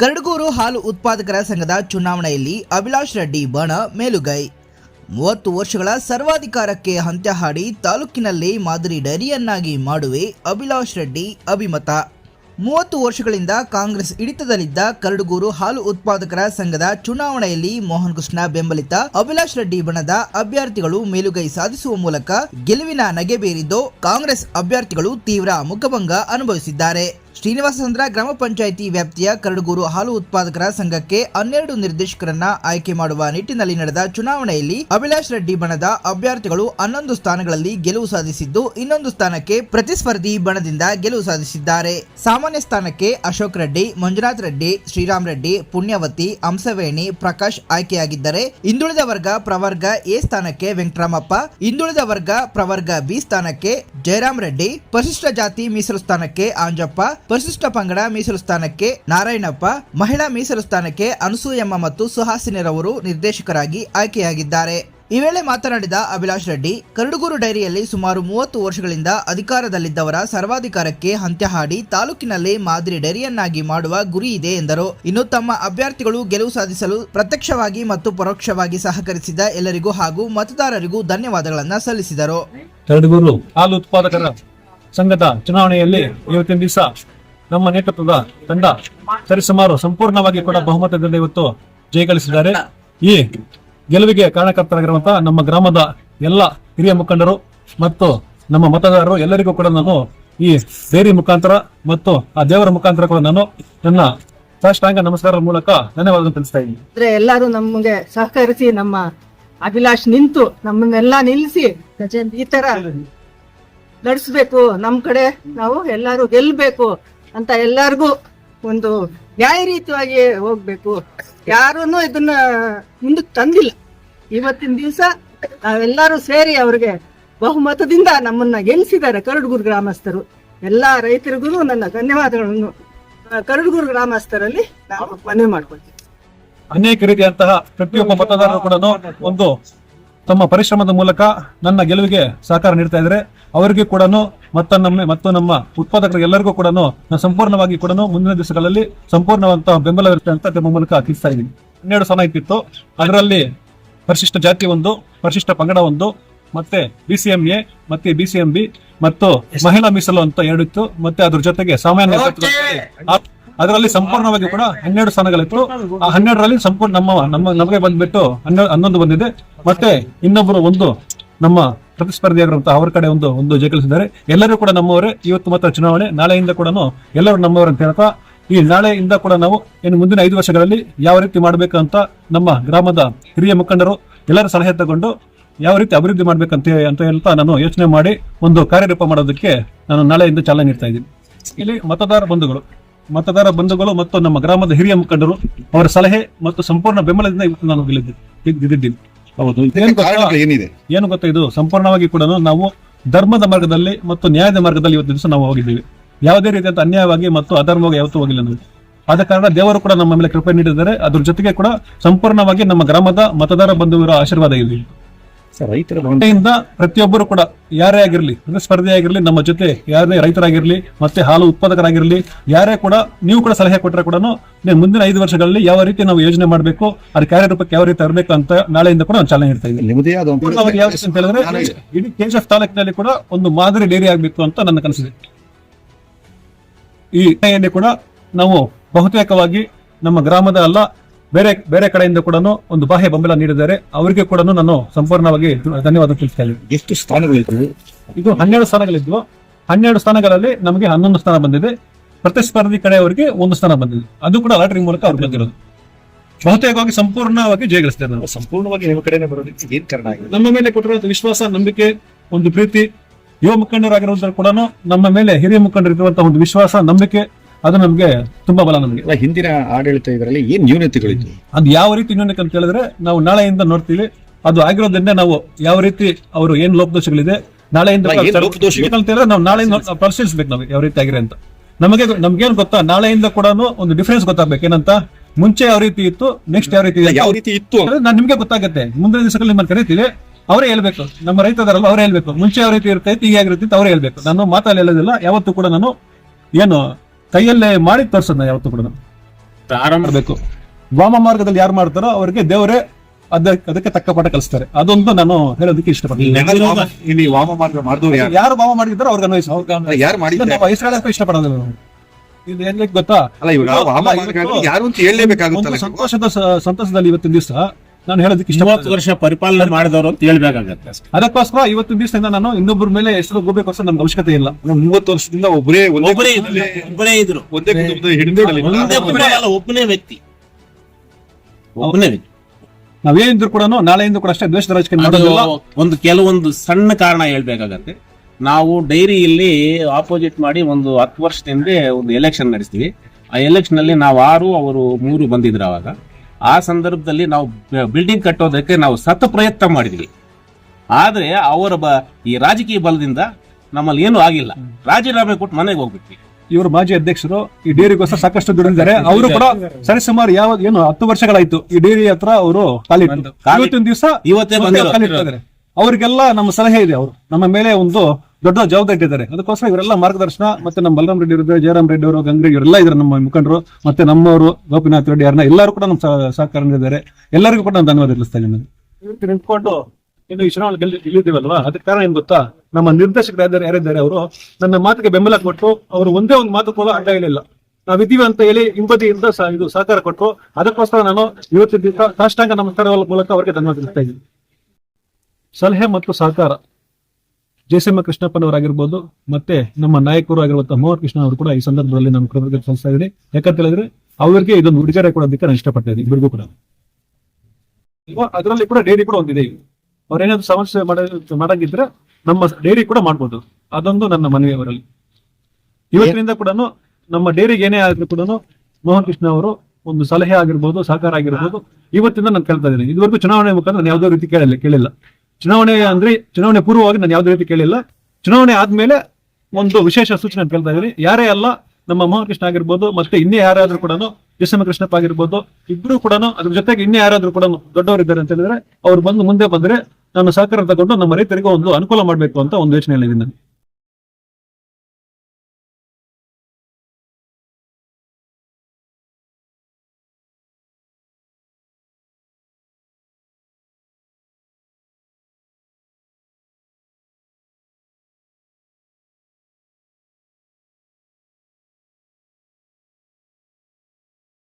ಕರಡಗೂರು ಹಾಲು ಉತ್ಪಾದಕರ ಸಂಘದ ಚುನಾವಣೆಯಲ್ಲಿ ಅಭಿಲಾಷ್ ರೆಡ್ಡಿ, ಬಣ, ಮೇಲುಗೈ. ಮೂವತ್ತು ವರ್ಷಗಳ ಸರ್ವಾಧಿಕಾರಕ್ಕೆ ಅಂತ್ಯ ಹಾಡಿ ತಾಲೂಕಿನಲ್ಲಿ ಮಾದರಿ ಡೈರಿಯನ್ನಾಗಿ ಮಾಡುವೆ ಅಭಿಲಾಷ್ ರೆಡ್ಡಿ ಅಭಿಮತ. ಮೂವತ್ತು ವರ್ಷಗಳಿಂದ ಕಾಂಗ್ರೆಸ್ ಹಿಡಿತದಲ್ಲಿದ್ದ ಕರಡುಗೂರು ಹಾಲು ಉತ್ಪಾದಕರ ಸಂಘದ ಚುನಾವಣೆಯಲ್ಲಿ ಮೋಹನ್ ಕೃಷ್ಣ ಬೆಂಬಲಿತ ಅಭಿಲಾಷ್ ರೆಡ್ಡಿ ಬಣದ ಅಭ್ಯರ್ಥಿಗಳು ಮೇಲುಗೈ ಸಾಧಿಸುವ ಮೂಲಕ ಗೆಲುವಿನ ನಗೆಬೀರಿದ್ದು ಕಾಂಗ್ರೆಸ್ ಅಭ್ಯರ್ಥಿಗಳು ತೀವ್ರ ಮುಖಭಂಗ ಅನುಭವಿಸಿದ್ದಾರೆ. ಶ್ರೀನಿವಾಸಚಂದ್ರ ಗ್ರಾಮ ಪಂಚಾಯಿತಿ ವ್ಯಾಪ್ತಿಯ ಕರಡುಗೂರು ಹಾಲು ಉತ್ಪಾದಕರ ಸಂಘಕ್ಕೆ ಹನ್ನೆರಡು ನಿರ್ದೇಶಕರನ್ನ ಆಯ್ಕೆ ಮಾಡುವ ನಿಟ್ಟಿನಲ್ಲಿ ನಡೆದ ಚುನಾವಣೆಯಲ್ಲಿ ಅಭಿಲಾಷ್ ರೆಡ್ಡಿ ಬಣದ ಅಭ್ಯರ್ಥಿಗಳು ಹನ್ನೊಂದು ಸ್ಥಾನಗಳಲ್ಲಿ ಗೆಲುವು ಸಾಧಿಸಿದ್ದು, ಇನ್ನೊಂದು ಸ್ಥಾನಕ್ಕೆ ಪ್ರತಿಸ್ಪರ್ಧಿ ಬಣದಿಂದ ಗೆಲುವು ಸಾಧಿಸಿದ್ದಾರೆ. ಸಾಮಾನ್ಯ ಸ್ಥಾನಕ್ಕೆ ಅಶೋಕ್ ರೆಡ್ಡಿ, ಮಂಜುನಾಥ್ ರೆಡ್ಡಿ, ಶ್ರೀರಾಮ್ ರೆಡ್ಡಿ, ಪುಣ್ಯವತಿ, ಹಂಸವೇಣಿ, ಪ್ರಕಾಶ್ ಆಯ್ಕೆಯಾಗಿದ್ದರೆ. ಹಿಂದುಳಿದ ವರ್ಗ ಪ್ರವರ್ಗ ಎ ಸ್ಥಾನಕ್ಕೆ ವೆಂಕಟರಾಮಪ್ಪ, ಹಿಂದುಳಿದ ವರ್ಗ ಪ್ರವರ್ಗ ಬಿ ಸ್ಥಾನಕ್ಕೆ ಜಯರಾಮ್ ರೆಡ್ಡಿ, ಪರಿಶಿಷ್ಟ ಜಾತಿ ಮೀಸಲು ಸ್ಥಾನಕ್ಕೆ ಆಂಜಪ್ಪ ಪರಿಶಿಷ್ಟ ಪಂಗಡ ಮೀಸಲು ಸ್ಥಾನಕ್ಕೆ ನಾರಾಯಣಪ್ಪ, ಮಹಿಳಾ ಮೀಸಲು ಸ್ಥಾನಕ್ಕೆ ಅನಸೂಯಮ್ಮ ಮತ್ತು ಸುಹಾಸಿನಿರವರು ನಿರ್ದೇಶಕರಾಗಿ ಆಯ್ಕೆಯಾಗಿದ್ದಾರೆ. ಈ ವೇಳೆ ಮಾತನಾಡಿದ ಅಭಿಲಾಷ್ ರೆಡ್ಡಿ, ಕರಡುಗೂರು ಡೈರಿಯಲ್ಲಿ ಸುಮಾರು ಮೂವತ್ತು ವರ್ಷಗಳಿಂದ ಅಧಿಕಾರದಲ್ಲಿದ್ದವರ ಸರ್ವಾಧಿಕಾರಕ್ಕೆ ಅಂತ್ಯ ಹಾಡಿ ತಾಲೂಕಿನಲ್ಲಿ ಮಾದರಿ ಡೈರಿಯನ್ನಾಗಿ ಮಾಡುವ ಗುರಿ ಇದೆ ಎಂದರು. ಇನ್ನು ತಮ್ಮ ಅಭ್ಯರ್ಥಿಗಳು ಗೆಲುವು ಸಾಧಿಸಲು ಪ್ರತ್ಯಕ್ಷವಾಗಿ ಮತ್ತು ಪರೋಕ್ಷವಾಗಿ ಸಹಕರಿಸಿದ ಎಲ್ಲರಿಗೂ ಹಾಗೂ ಮತದಾರರಿಗೂ ಧನ್ಯವಾದಗಳನ್ನು ಸಲ್ಲಿಸಿದರು. ಕರಡುಗೂರು ಹಾಲು ಉತ್ಪಾದಕರ ಸಂಘದ ಚುನಾವಣೆಯಲ್ಲಿ ಇವತ್ತಿನ ದಿವಸ ನಮ್ಮ ನೇತೃತ್ವದ ತಂಡ ಸರಿಸುಮಾರು ಸಂಪೂರ್ಣವಾಗಿ ಕೂಡ ಬಹುಮತದಿಂದ ಇವತ್ತು ಜಯಗಳಿಸಿದ್ದಾರೆ ಈ ಗೆಲುವಿಗೆ ಕಾರಣಕರ್ತರಾಗಿರುವಂತಹ ನಮ್ಮ ಗ್ರಾಮದ ಎಲ್ಲ ಹಿರಿಯ ಮುಖಂಡರು ಮತ್ತು ನಮ್ಮ ಮತದಾರರು ಎಲ್ಲರಿಗೂ ಕೂಡ ನಾನು ಈ ಸೇರಿ ಮುಖಾಂತರ ಮತ್ತು ಆ ದೇವರ ಮುಖಾಂತರ ಕೂಡ ನಾನು ನನ್ನ ಸಾಷ್ಟಾಂಗ ನಮಸ್ಕಾರ ಮೂಲಕ ಧನ್ಯವಾದ ತಿಳಿಸ್ತಾ ಇದ್ದೀನಿ. ಅಂದ್ರೆ ಎಲ್ಲರೂ ನಮಗೆ ಸಹಕರಿಸಿ ನಮ್ಮ ಅಭಿಲಾಷ್ ನಿಂತು ನಮ್ಮನ್ನೆಲ್ಲ ನಿಲ್ಲಿಸಿ ಈ ತರ ನಡೆಸ್ಬೇಕು. ನಮ್ ಕಡೆ ನಾವು ಎಲ್ಲರೂ ಗೆಲ್ಬೇಕು. ಅಂತ ಎಲ್ಲರಿಗೂ ಒಂದು ನ್ಯಾಯ ರೀತಿಯಾಗಿ ಹೋಗ್ಬೇಕು. ಯಾರೂ ಇದನ್ನ ಮುಂದಕ್ಕೆ ತಂದಿಲ್ಲ. ಇವತ್ತಿನ ದಿವಸ ನಾವೆಲ್ಲರೂ ಸೇರಿ ಅವ್ರಿಗೆ ಬಹುಮತದಿಂದ ನಮ್ಮನ್ನ ಗೆಲ್ಲಿಸಿದ್ದಾರೆ ಕರಡುಗೂರು ಗ್ರಾಮಸ್ಥರು. ಎಲ್ಲಾ ರೈತರಿಗೂ ನನ್ನ ಧನ್ಯವಾದಗಳನ್ನು. ಕರಡುಗೂರು ಗ್ರಾಮಸ್ಥರಲ್ಲಿ ನಾವು ಮನವಿ ಮಾಡ್ಕೊಳ್ತೀವಿ. ಅನೇಕ ರೀತಿಯಂತಹ ಪ್ರತಿಯೊಬ್ಬ ಮತದಾರರು ಕೂಡ ಒಂದು ತಮ್ಮ ಪರಿಶ್ರಮದ ಮೂಲಕ ನನ್ನ ಗೆಲುವಿಗೆ ಸಹಕಾರ ನೀಡ್ತಾ ಇದ್ದಾರೆ. ಅವರಿಗೆ ಕೂಡ ಮತ್ತು ನಮ್ಮ ಮತ್ತು ನಮ್ಮ ಉತ್ಪಾದಕರಿಗೆ ಎಲ್ಲರಿಗೂ ಕೂಡ ಸಂಪೂರ್ಣವಾಗಿ ಕೂಡ ಮುಂದಿನ ದಿವಸಗಳಲ್ಲಿ ಸಂಪೂರ್ಣವಂತ ಬೆಂಬಲವಿರುತ್ತೆ ಅಂತ ತಮ್ಮ ಮೂಲಕ ತಿಳಿಸ್ತಾ ಇದ್ದೀನಿ. ಹನ್ನೆರಡು ಸ್ಥಾನ ಇತ್ತಿತ್ತು ಅದರಲ್ಲಿ ಪರಿಶಿಷ್ಟ ಜಾತಿ ಒಂದು ಪರಿಶಿಷ್ಟ ಪಂಗಡ ಒಂದು ಮತ್ತೆ ಬಿಸಿಎಂಎ ಮತ್ತೆ ಬಿಸಿಎಂಬಿ ಮತ್ತು ಮಹಿಳಾ ಮೀಸಲು ಅಂತ ಎರಡಿತ್ತು ಮತ್ತೆ ಅದ್ರ ಜೊತೆಗೆ ಸಾಮಾನ್ಯ ಅದರಲ್ಲಿ ಸಂಪೂರ್ಣವಾಗಿ ಕೂಡ ಹನ್ನೆರಡು ಸ್ಥಾನಗಳಿತ್ತು. ಆ ಹನ್ನೆರಡರಲ್ಲಿ ಸಂಪೂರ್ಣ ನಮ್ಮ ನಮ್ಮ ನಮಗೆ ಬಂದ್ಬಿಟ್ಟು ಹನ್ನೆರಡು ಹನ್ನೊಂದು ಬಂದಿದೆ. ಮತ್ತೆ ಇನ್ನೊಬ್ಬರು ಒಂದು ನಮ್ಮ ಪ್ರತಿಸ್ಪರ್ಧಿಯಾಗಿರುವಂತಹ ಅವರ ಕಡೆ ಒಂದು ಒಂದು ಜಯಗಳಿಸಿದ್ದಾರೆ ಎಲ್ಲರೂ ಕೂಡ ನಮ್ಮವರೇ. ಇವತ್ತು ಮಾತ್ರ ಚುನಾವಣೆ. ನಾಳೆಯಿಂದ ಕೂಡ ಎಲ್ಲರೂ ನಮ್ಮವರು ಅಂತ ಹೇಳ್ತಾ ಈ ನಾಳೆಯಿಂದ ಕೂಡ ನಾವು ಇನ್ನು ಮುಂದಿನ ಐದು ವರ್ಷಗಳಲ್ಲಿ ಯಾವ ರೀತಿ ಮಾಡಬೇಕು ಅಂತ ನಮ್ಮ ಗ್ರಾಮದ ಹಿರಿಯ ಮುಖಂಡರು ಎಲ್ಲರ ಸಲಹೆ ತಗೊಂಡು ಯಾವ ರೀತಿ ಅಭಿವೃದ್ಧಿ ಮಾಡ್ಬೇಕಂತ ಅಂತ ಹೇಳ್ತಾ ನಾನು ಯೋಚನೆ ಮಾಡಿ ಒಂದು ಕಾರ್ಯರೂಪ ಮಾಡೋದಕ್ಕೆ ನಾನು ನಾಳೆಯಿಂದ ಚಾಲನೆ ನೀಡ್ತಾ ಇದ್ದೀನಿ. ಇಲ್ಲಿ ಮತದಾರ ಬಂಧುಗಳು. ಮತದಾರ ಬಂಧುಗಳು ಮತ್ತು ನಮ್ಮ ಗ್ರಾಮದ ಹಿರಿಯ ಮುಖಂಡರು ಅವರ ಸಲಹೆ ಮತ್ತು ಸಂಪೂರ್ಣ ಬೆಂಬಲದಿಂದ ಇವತ್ತು ನಾನು ಗೆಲ್ಲಿದ್ದೀನಿ ಗೆದ್ದಿದ್ದೀನಿ. ಹೌದು. ಏನ್ ಗೊತ್ತಾ? ಏನಿದೆ? ಏನು ಗೊತ್ತಾ ಇದು? ಸಂಪೂರ್ಣವಾಗಿ ಕೂಡ ನಾವು ಧರ್ಮದ ಮಾರ್ಗದಲ್ಲಿ ಮತ್ತು ನ್ಯಾಯದ ಮಾರ್ಗದಲ್ಲಿ ಇವತ್ತು ದಿವಸ ನಾವು ಹೋಗಿದ್ದೀವಿ. ಯಾವುದೇ ರೀತಿಯಾದ ಅನ್ಯಾಯವಾಗಿ ಮತ್ತು ಅಧರ್ಮವಾಗಿ ಯಾವತ್ತೂ ಹೋಗಿಲ್ಲ ನಾವು. ಆದ ಕಾರಣ ದೇವರು ಕೂಡ ನಮ್ಮ ಮೇಲೆ ಕೃಪೆ ನೀಡಿದ್ದಾರೆ. ಅದ್ರ ಜೊತೆಗೆ ಕೂಡ ಸಂಪೂರ್ಣವಾಗಿ ನಮ್ಮ ಗ್ರಾಮದ ಮತದಾರ ಬಂಧುವಿರ ಆಶೀರ್ವಾದ ಇದೆ. ರೈತರ ಇಂದ ಪ್ರತಿಯೊಬ್ಬರು ಕೂಡ ಯಾರೇ ಆಗಿರಲಿ ಅಂದ್ರೆ ಸ್ಪರ್ಧೆ ಆಗಿರಲಿ ನಮ್ಮ ಜೊತೆ ಯಾರೇ ರೈತರಾಗಿರ್ಲಿ ಮತ್ತೆ ಹಾಲು ಉತ್ಪಾದಕರಾಗಿರ್ಲಿ ಯಾರೇ ಕೂಡ ನೀವು ಕೂಡ ಸಲಹೆ ಕೊಟ್ಟರೆ ಕೂಡ ನೀವು ಮುಂದಿನ ಐದು ವರ್ಷಗಳಲ್ಲಿ ಯಾವ ರೀತಿ ನಾವು ಯೋಜನೆ ಮಾಡಬೇಕು ಅದ್ರ ಕಾರ್ಯರೂಪಕ್ಕೆ ಯಾವ ರೀತಿ ತರಬೇಕು ಅಂತ ನಾಳೆಯಿಂದ ಕೂಡ ಚಾಲನೆ ನೀಡ್ತಾ ಇದ್ದೀನಿ ಇಡೀ ಇಡೀ ಕೆಜಿಎಫ್ ತಾಲೂಕಿನಲ್ಲಿ ಕೂಡ ಒಂದು ಮಾದರಿ ಡೇರಿ ಆಗ್ಬೇಕು ಅಂತ ನನ್ನ ಕನಸಿದೆ ಈ ಕೂಡ ನಾವು ಬಹುತೇಕವಾಗಿ ನಮ್ಮ ಗ್ರಾಮದ ಅಲ್ಲ ಬೇರೆ ಬೇರೆ ಕಡೆಯಿಂದ ಕೂಡ ಒಂದು ಬಾಹ್ಯ ಬೆಂಬಲ ನೀಡಿದ್ದಾರೆ ಅವರಿಗೆ ಕೂಡ ನಾನು ಸಂಪೂರ್ಣವಾಗಿ ಧನ್ಯವಾದ ತಿಳಿಸ್ತಾ ಇದ್ದೀನಿ. ಎಷ್ಟು ಸ್ಥಾನಗಳಿದ್ವು? ಇದು ಹನ್ನೆರಡು ಸ್ಥಾನಗಳಿದ್ವು. ಹನ್ನೆರಡು ಸ್ಥಾನಗಳಲ್ಲಿ ನಮಗೆ ಹನ್ನೊಂದು ಸ್ಥಾನ ಬಂದಿದೆ. ಪ್ರತಿಸ್ಪರ್ಧಿ ಕಡೆಯವರಿಗೆ ಒಂದು ಸ್ಥಾನ ಬಂದಿದೆ. ಅದು ಕೂಡ ಲಾಟರಿ ಮೂಲಕ ಅವ್ರು ಬಂದಿರೋದು. ಬಹುತೇಕವಾಗಿ ಸಂಪೂರ್ಣವಾಗಿ ಜಯಗಳಿಸ್ತಾರೆ ನಾವು. ಸಂಪೂರ್ಣವಾಗಿ ನಿಮ್ಮ ಕಡೆನೇ ಬರೋದಕ್ಕೆ ಏನ್ ಕಾರಣ ಆಗಿದೆ? ನಮ್ಮ ಮೇಲೆ ಕೊಟ್ಟಿರುವಂತ ವಿಶ್ವಾಸ ನಂಬಿಕೆ ಒಂದು ಪ್ರೀತಿ ಯುವ ಮುಖಂಡರಾಗಿರುವುದರ ಕೂಡ ನಮ್ಮ ಮೇಲೆ ಹಿರಿಯ ಮುಖಂಡರಿರುವಂತಹ ಒಂದು ವಿಶ್ವಾಸ ನಂಬಿಕೆ ಅದು ನಮಗೆ ತುಂಬಾ ಬಲ ನಮಗೆ. ಅಲ್ಲ, ಹಿಂದಿನ ಆಡಳಿತ ಇದರಲ್ಲಿ ಏನ್ ನ್ಯೂನತೆಗಳಿತ್ತು ಅದು ಯಾವ ರೀತಿ ನ್ಯೂನತೆ ಅಂತ ಹೇಳಿದ್ರೆ ನಾವು ನಾಳೆಯಿಂದ ನೋಡ್ತೀವಿ. ಅದು ಆಗಿರೋದ್ರಿಂದ ನಾವು ಯಾವ ರೀತಿ ಅವರು ಏನ್ ಲೋಪದೋಷಗಳಿದೆ ನಾಳೆಯಿಂದ ಅಲ್ಲ, ಏನ್ ಲೋಪದೋಷಗಳು? ಅಂತ ಹೇಳಿದ್ರೆ ನಾವು ನಾಳೆಯಿಂದ ಪರಿಶೀಲಿಸಬೇಕು ನಾವು ಯಾವ ರೀತಿ ಆಗಿದೆ ಅಂತ. ನಮಗೆ ನಮ್ಗೇನ್ ಗೊತ್ತಾ ನಾಳೆಯಿಂದ ಕೂಡ ಒಂದು ಡಿಫರೆನ್ಸ್ ಗೊತ್ತಾಗ್ಬೇಕು. ಏನಂತ? ಮುಂಚೆ ಯಾವ ರೀತಿ ಇತ್ತು ನೆಕ್ಸ್ಟ್ ಯಾವ ರೀತಿ ಇದೆ? ಯಾವ ರೀತಿ ಇತ್ತು ಅಂತ. ನಾನು ನಿಮ್ಗೆ ಗೊತ್ತಾಗುತ್ತೆ. ಮುಂದಿನ ದಿವಸಗಳಲ್ಲಿ ನಿಮ್ಮನ್ನು ಕರಿತೀವಿ. ಅವರೇ ಹೇಳ್ಬೇಕು. ನಮ್ಮ ರೈತದಾರಲ್ಲ ಅವರೇ ಹೇಳ್ಬೇಕು. ಮುಂಚೆ ಯಾವ ರೀತಿ ಇರ್ತೈತಿ ಈಗ ಆಗಿರುತ್ತೆ ಅವ್ರೇ ಅವರೇ ಹೇಳ್ಬೇಕು. ನಾನು ಮಾತಲ್ಲಿ ಹೇಳೋದಿಲ್ಲ. ಯಾವತ್ತೂ ಕೂಡ ನಾನು ಏನು ಕೈಯಲ್ಲೇ ಮಾಡಿ ತೋರ್ಸೋದು ಯಾವತ್ತು ಕೂಡ ನಾನು. ಪ್ರಾರಂಭ ಮಾಡಬೇಕು. ವಾಮ ಮಾರ್ಗದಲ್ಲಿ ಯಾರು ಮಾಡ್ತಾರೋ ಅವರಿಗೆ ದೇವರೇ ಅದಕ್ಕೆ ಅದಕ್ಕೆ ತಕ್ಕ ಪಾಠ ಕಲಿಸ್ತಾರೆ. ಅದೊಂದು ನಾನು ಹೇಳೋದಕ್ಕೆ ಇಷ್ಟಪಡ್ತೀನಿ. ಇಲ್ಲಿ ವಾಮ ಮಾರ್ಗ ಮಾಡಿದವ್ರು ಯಾರು? ಯಾರು ವಾಮ ಮಾಡಿದ್ದಾರೋ ಅವ್ರಿಗೆ ಅನ್ವಯಿಸ. ಯಾರು ಮಾಡಿದ್ದಾರೆ ನಾವು ಹೆಸರಾಡಕ್ಕೂ ಇಷ್ಟಪಡೋದಿಲ್ಲ ನಾವು. ಇದು ಏನ್ ಗೊತ್ತಾ? ಅಲ್ಲ ಇವಾಗ ವಾಮ ಮಾರ್ಗ ಯಾರು ಅಂತ ಒಂದು ಹೇಳಲೇಬೇಕಾಗುತ್ತಲ್ಲ ಸಂತೋಷದ ಸಂತೋಷದಲ್ಲಿ ಇವತ್ತಿನ ದಿವಸ ನಾನು ಹೇಳೋದಕ್ಕೆ ಮೂವತ್ತು ವರ್ಷ ಪರಿಪಾಲನೆ ಮಾಡಿದವರು ಅಂತ ಹೇಳ್ಬೇಕಾಗತ್ತೆ ಅದಕ್ಕೋಸ್ಕರ ಇವತ್ತು ದಿವಸದಿಂದ ನಾನು ಇನ್ನೊಬ್ಬರ ಮೇಲೆ ಎಷ್ಟು ಹೋಗ್ಬೇಕು ಅಂತ ನಮ್ಗೆ ಅವಶ್ಯಕತೆ ಇಲ್ಲ. ಮೂವತ್ತು ವರ್ಷದಿಂದ ಒಬ್ಬರೇ ಒಂದೇ ಒಬ್ಬರೇ ಇದ್ರು ಒಬ್ಬರೇ ಇದ್ರು. ಒಂದೇ ಕುಟುಂಬದ ಹಿಡಿದು ಒಂದೇ ಕುಟುಂಬ ಅಲ್ಲ, ಒಬ್ಬನೇ ವ್ಯಕ್ತಿ. ಒಬ್ಬನೇ ವ್ಯಕ್ತಿ. ನಾವೇನಿದ್ರು ಕೂಡ ನಾಳೆಯಿಂದ ಕೂಡ ಅಷ್ಟೇ ದ್ವೇಷದ ರಾಜಕೀಯ ಅದು ಮಾಡೋದಿಲ್ಲ. ಒಂದು ಕೆಲವೊಂದು ಸಣ್ಣ ಕಾರಣ ಹೇಳ್ಬೇಕಾಗತ್ತೆ. ನಾವು ಡೈರಿಯಲ್ಲಿ ಆಪೋಸಿಟ್ ಮಾಡಿ ಒಂದು ಹತ್ತು ವರ್ಷದಿಂದ ಒಂದು ಎಲೆಕ್ಷನ್ ನಡೆಸ್ತೀವಿ. ಆ ಎಲೆಕ್ಷನ್ ಅಲ್ಲಿ ನಾವು ಆರು ಅವರು ಮೂರು ಬಂದಿದ್ರು ಅವಾಗ. ಆ ಸಂದರ್ಭದಲ್ಲಿ ನಾವು ಬಿಲ್ಡಿಂಗ್ ಕಟ್ಟೋದಕ್ಕೆ ನಾವು ಸತ ಪ್ರಯತ್ನ ಮಾಡಿದ್ವಿ. ಆದ್ರೆ ಅವರ ಬ ಈ ರಾಜಕೀಯ ಬಲದಿಂದ ನಮ್ಮಲ್ಲಿ ಏನೂ ಆಗಿಲ್ಲ. ರಾಜೀನಾಮೆ ಕೊಟ್ಟು ಮನೆಗೆ ಹೋಗ್ಬಿಟ್ವಿ. ಇವರು ಮಾಜಿ ಅಧ್ಯಕ್ಷರು ಈ ಡೇರಿಗೋಸ್ಕರ ಸಾಕಷ್ಟು ದುಡಿದಿದ್ದಾರೆ. ಅವರು ಕೂಡ ಸರಿಸುಮಾರು ಯಾವ ಏನು ಹತ್ತು ವರ್ಷಗಳಾಯ್ತು. ಈ ಡೇರಿ ಹತ್ರ ಅವರು ಕಾಲಿಟ್ಟು. ಇವತ್ತಿನ ದಿವಸ ಇವತ್ತೇ ಕಾಲಿಟ್ಟಿದ್ದಾರೆ. ಅವರಿಗೆಲ್ಲ ನಮ್ಮ ಸಲಹೆ ಇದೆ. ಅವರು ನಮ್ಮ ಮೇಲೆ ಒಂದು ದೊಡ್ಡ ಜವಾಬ್ದಾರಿ ಇಟ್ಟಿದ್ದಾರೆ. ಅದಕ್ಕೋಸ್ಕರ ಇವರೆಲ್ಲ ಮಾರ್ಗದರ್ಶನ ಮತ್ತೆ ನಮ್ಮ ಬಲರಾಮ್ ರೆಡ್ಡಿ ಇರೋದು ಜಯರಾಮ್ ರೆಡ್ಡಿ ಅವರು, ಗಂಗ್ರಿ ಇವರೆಲ್ಲ ಇದ್ದಾರೆ ನಮ್ಮ ಮುಖಂಡರು ಮತ್ತೆ ನಮ್ಮವರು, ಗೋಪಿನಾಥ್ ರೆಡ್ಡಿ ಯಾರನ್ನ ಎಲ್ಲರೂ ಕೂಡ ನಮ್ಮ ಸಹ- ಸಹಕಾರ ನೀಡಿದ್ದಾರೆ. ಎಲ್ಲರಿಗೂ ಕೂಡ ನಾನು ಧನ್ಯವಾದ ತಿಳಿಸ್ತಾ ಇದ್ದೀನಿ. ನಿಂತ್ಕೊಂಡು ಇನ್ನು ಈ ಚುನಾವಣೆ ಗೆಲ್ಲಿ ಗೆಲ್ಲಿದ್ದೀವಲ್ವಾ? ಅದಕ್ಕೆ ಕಾರಣ ಏನ್ ಗೊತ್ತಾ? ನಮ್ಮ ನಿರ್ದೇಶಕರು ಯಾರಿದ್ದಾರೆ ಅವರು? ನನ್ನ ಮಾತಿಗೆ ಬೆಂಬಲ ಕೊಟ್ಟು, ಅವರು ಒಂದೇ ಒಂದು ಮಾತು ಕೂಡ ಅಡ್ಡ ಹೇಳಿಲ್ಲ ನಾವಿದ್ದೀವಿ ಅಂತ ಹೇಳಿ ಹಿಂಬದಿಯಿಂದ ಇದು ಸಹಕಾರ ಕೊಟ್ಟರು ಅದಕ್ಕೋಸ್ಕರ ನಾನು ಇವತ್ತಿನ ಸಾಷ್ಟಾಂಗ ನಮಸ್ಕಾರ ಮೂಲಕ ಅವರಿಗೆ ಧನ್ಯವಾದ ತಿಳಿಸ್ತಾ ಇದ್ದೀನಿ. ಸಲಹೆ ಮತ್ತು ಸಹಕಾರ. ಜಯಸಿಂಹ ಕೃಷ್ಣಪ್ಪನವರಾಗಿರ್ಬೋದು ಮತ್ತೆ ನಮ್ಮ ನಾಯಕರು ಆಗಿರುವಂತಹ ಮೋಹನ್ ಕೃಷ್ಣ ಅವರು ಕೂಡ ಈ ಸಂದರ್ಭದಲ್ಲಿ ನಾನು ಕೃತಜ್ಞತೆ ಸಲ್ಲಿಸ್ತಾ ಇದ್ದೀನಿ ಯಾಕಂತ ಹೇಳಿದ್ರೆ ಅವರಿಗೆ ಇದೊಂದು ಉಡುಗೊರೆ ಕೊಡೋದಕ್ಕೆ ನಾನು ಇಷ್ಟಪಡ್ತಾ ಇದ್ದೀನಿ ಇಬ್ಬರಿಗೂ ಕೂಡ. ಅದರಲ್ಲಿ ಕೂಡ ಡೈರಿ ಕೂಡ ಒಂದಿದೆ ಅವ್ರೇನಾದ್ರು ಸಮಸ್ಯೆ ಮಾಡ ಮಾಡಂಗಿದ್ರೆ ನಮ್ಮ ಡೈರಿ ಕೂಡ ಮಾಡ್ಬೋದು. ಅದೊಂದು ನನ್ನ ಮನವಿ ಅವರಲ್ಲಿ. ಇವತ್ತಿನಿಂದ ಕೂಡ ನಮ್ಮ ಡೈರಿಗೆ ಏನೇ ಆದ್ರೂ ಕೂಡ ಮೋಹನ್ ಕೃಷ್ಣ ಅವರು ಒಂದು ಸಲಹೆ ಆಗಿರ್ಬೋದು ಸಹಕಾರ ಆಗಿರ್ಬೋದು ಇವತ್ತಿಂದ ನಾನು ಕೇಳ್ತಾ ಇದ್ದೀನಿ. ಇದುವರೆಗೂ ಚುನಾವಣೆ ಮುಖಾಂತರ ನಾನು ಯಾವುದೇ ರೀತಿ ಕೇಳಲಿಲ್ಲ ಕೇಳಿಲ್ಲ. ಚುನಾವಣೆ ಅಂದ್ರೆ ಚುನಾವಣೆ ಪೂರ್ವವಾಗಿ ನಾನು ಯಾವುದೇ ರೀತಿ ಕೇಳಿಲ್ಲ. ಚುನಾವಣೆ ಆದ್ಮೇಲೆ ಒಂದು ವಿಶೇಷ ಸೂಚನೆ ಅಂತ ಕೇಳ್ತಾ ಇದ್ದೀನಿ. ಯಾರೇ ಅಲ್ಲ, ನಮ್ಮ ಮೋಹನ್ ಕೃಷ್ಣ ಆಗಿರ್ಬೋದು, ಮತ್ತೆ ಇನ್ನೇ ಯಾರಾದ್ರೂ ಕೂಡ ಎಸ್ಎಂ ಕೃಷ್ಣಪ್ಪ ಆಗಿರ್ಬೋದು, ಇಬ್ರು ಕೂಡ ಅದ್ರ ಜೊತೆಗೆ ಇನ್ನೇ ಯಾರಾದ್ರೂ ಕೂಡ ದೊಡ್ಡವರಿದ್ದಾರೆ ಅಂತ ಹೇಳಿದ್ರೆ, ಅವ್ರು ಬಂದು ಮುಂದೆ ಬಂದ್ರೆ ನಾನು ಸಹಕಾರ ತಗೊಂಡು ನಮ್ಮ ರೈತರಿಗೆ ಒಂದು ಅನುಕೂಲ ಮಾಡಬೇಕು ಅಂತ ಒಂದು ಯೋಚನೆ ನಾನು.